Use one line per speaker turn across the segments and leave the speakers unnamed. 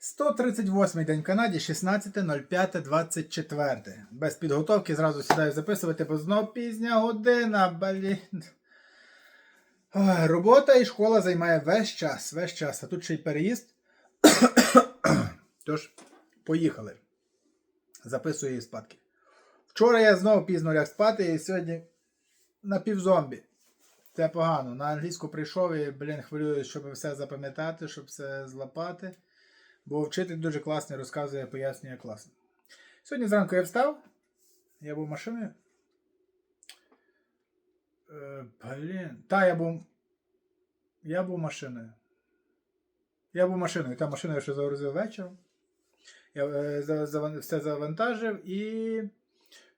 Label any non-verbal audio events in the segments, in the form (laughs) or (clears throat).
138 день в Канаді, 16.05.24. Без підготовки зразу сідаю записувати, бо знов пізня година, блін. Робота і школа займає весь час, весь час. А тут ще й переїзд. Тож, поїхали. Записую її спадки. Вчора я знову пізно ляг спати і сьогодні на півзомбі. Це погано. На англійську прийшов і, блін, хвилююсь, щоб все запам'ятати, щоб все злапати. Бо вчитель дуже класний, розказує, пояснює класно. Сьогодні зранку я встав. Я був машиною. Е, блін. Та, я був. Я був машиною. Я був машиною. Та машину я ще загрузив вечором. Я е, за- заван- все завантажив і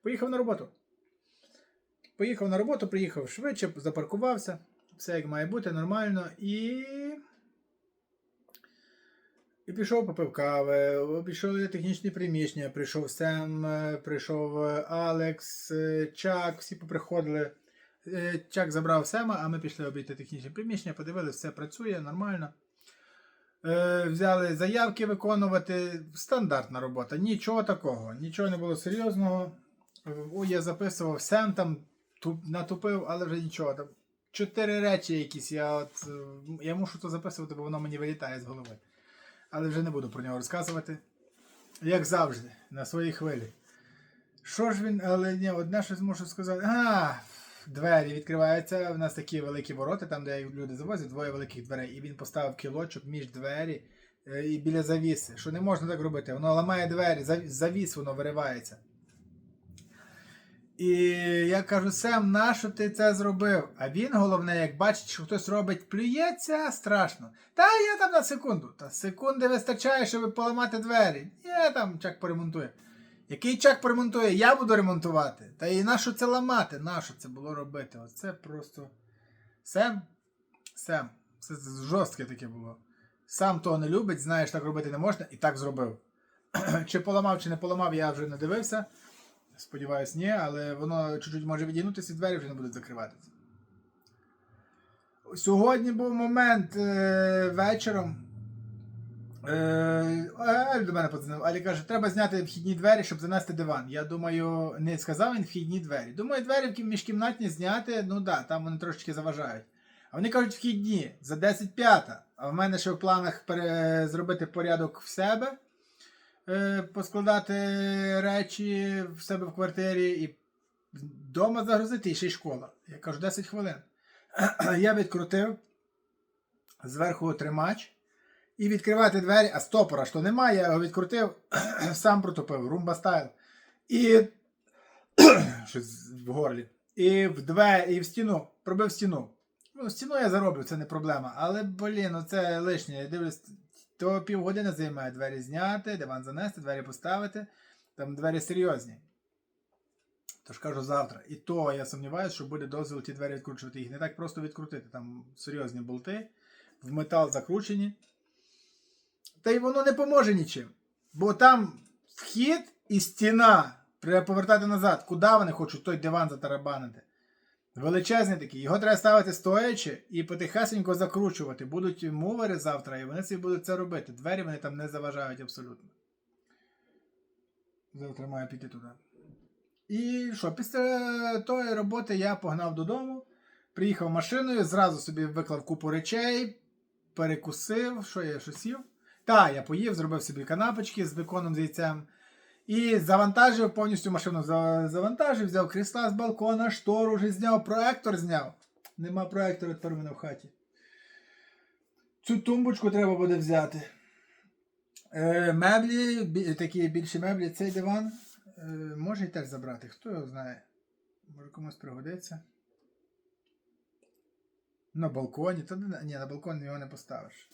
поїхав на роботу. Поїхав на роботу, приїхав швидше, запаркувався. Все як має бути, нормально. І. І пішов, попив кави, обійшов технічні приміщення, прийшов Сем, е, прийшов е, Алекс, е, Чак, всі поприходили. Чак забрав Сема, а ми пішли обійти технічні приміщення, подивилися, все працює нормально. Взяли заявки виконувати. Стандартна робота. Нічого такого, нічого не було серйозного. О, я записував, Сем там натупив, але вже нічого. Там чотири речі якісь. Я от, я мушу то записувати, бо воно мені вилітає з голови. Але вже не буду про нього розказувати. Як завжди, на своїй хвилі. Що ж він, але ні, одне щось можу сказати. А, двері відкриваються. У нас такі великі ворота, там, де люди завозять, двоє великих дверей. І він поставив кілочок між двері е, і біля завіси. Що не можна так робити. Воно ламає двері, завіс воно виривається. І я кажу, Сем, нащо ти це зробив? А він, головне, як бачить, що хтось робить, плюється страшно. Та я там на секунду. Та секунди вистачає, щоб поламати двері. Я там чак поремонтує. Який чак поремонтує? Я буду ремонтувати. Та і нащо це ламати? Нащо це було робити? Оце просто. Сем? Сем. Це жорстке таке було. Сам того не любить, знаєш, так робити не можна, і так зробив. (clears throat) чи поламав, чи не поламав, я вже не дивився. Сподіваюсь, ні, але воно чуть-чуть може відігнутися і двері вже не будуть закриватися. Сьогодні був момент е, вечором. Е, Аль до мене подзвонив. Алі каже, треба зняти вхідні двері, щоб занести диван. Я думаю, не сказав він вхідні двері. Думаю, двері міжкімнатні зняти, ну да, там вони трошечки заважають. А вони кажуть, вхідні за 10 п'ята. А в мене ще в планах пере... зробити порядок в себе, поскладати речі в себе в квартирі і вдома загрузити і ще й школа. Я кажу, 10 хвилин. (clears throat) Я відкрутив зверху тримач і відкривати двері, а стопора що немає, я його відкрутив, (clears throat) сам протопив, румба стайл. І (clears throat) щось в горлі. І в двері, і в стіну, пробив стіну. Ну, стіну я зароблю, це не проблема. Але, блін, ну це лишнє. Я дивлюсь, то півгодини займає двері зняти, диван занести, двері поставити. Там двері серйозні. Тож кажу завтра. І то я сумніваюся, що буде дозвіл ті двері відкручувати. Їх не так просто відкрутити. Там серйозні болти, в метал закручені. Та й воно не поможе нічим. Бо там вхід і стіна. Треба повертати назад. Куди вони хочуть той диван затарабанити? Величезний такий. Його треба ставити стоячи і потихесенько закручувати. Будуть мувери завтра, і вони собі будуть це робити. Двері вони там не заважають абсолютно. Завтра маю піти туди. І що, після тої роботи я погнав додому, приїхав машиною, зразу собі виклав купу речей, перекусив, що я що сів. Та, я поїв, зробив собі канапочки з беконом з яйцем. І завантажив повністю машину завантажив, взяв крісла з балкона, штору вже зняв, проектор зняв. Нема проектора тепер мене в хаті. Цю тумбочку треба буде взяти. Е, меблі, такі більші меблі, цей диван. Е, може і теж забрати, хто його знає. Може комусь пригодиться. На балконі. Не- ні, на балкон його не поставиш.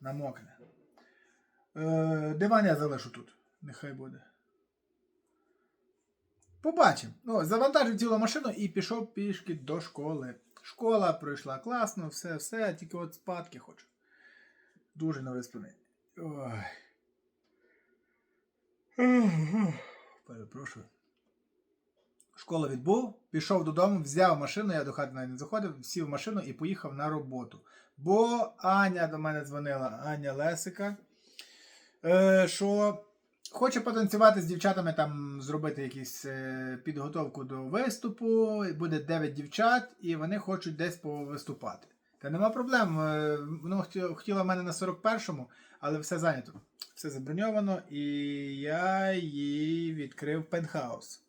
Намокне. Е, диван я залишу тут. Нехай буде. Побачимо. Ну, завантажив цілу машину і пішов пішки до школи. Школа пройшла класно, все, все, тільки от спадки хочу. Дуже невиспаний. Ой. Перепрошую. Школу відбув, пішов додому, взяв машину, я до хати навіть не заходив, сів в машину і поїхав на роботу. Бо Аня до мене дзвонила, Аня Лесика. е, що хоче потанцювати з дівчатами, там зробити якусь е, підготовку до виступу. Буде 9 дівчат, і вони хочуть десь повиступати. Та нема проблем. е, Воно хотіло, мене на 41-му, але все зайнято. Все заброньовано, і я їй відкрив пентхаус.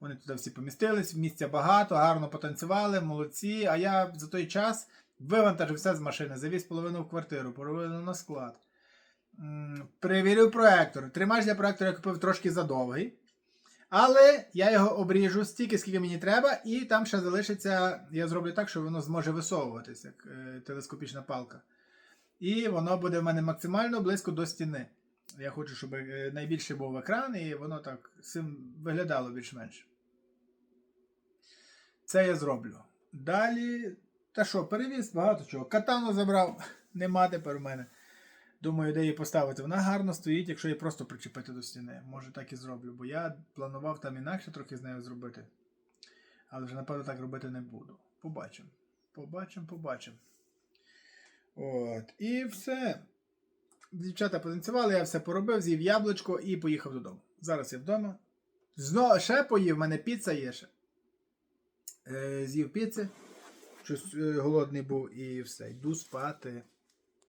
Вони туди всі помістились, місця багато, гарно потанцювали, молодці. А я за той час вивантажив все з машини, завіз половину в квартиру, половину на склад. Перевірив проектор. Тримач для проектора я купив трошки задовгий. Але я його обріжу стільки, скільки мені треба, і там ще залишиться. Я зроблю так, що воно зможе висовуватися, як е, телескопічна палка. І воно буде в мене максимально близько до стіни. Я хочу, щоб е, найбільше був екран, і воно так сим виглядало більш-менш. Це я зроблю. Далі. Та що, перевіз багато чого. Катану забрав, (laughs) нема тепер у мене. Думаю, де її поставити. Вона гарно стоїть, якщо її просто причепити до стіни. Може так і зроблю, бо я планував там інакше трохи з нею зробити. Але вже, напевно, так робити не буду. Побачимо. Побачимо, побачимо. От. І все. Дівчата потанцювали, я все поробив, з'їв яблучко і поїхав додому. Зараз я вдома. Знову ще поїв, в мене піца є ще. Е, з'їв піци. Щось е, голодний був і все. Йду спати.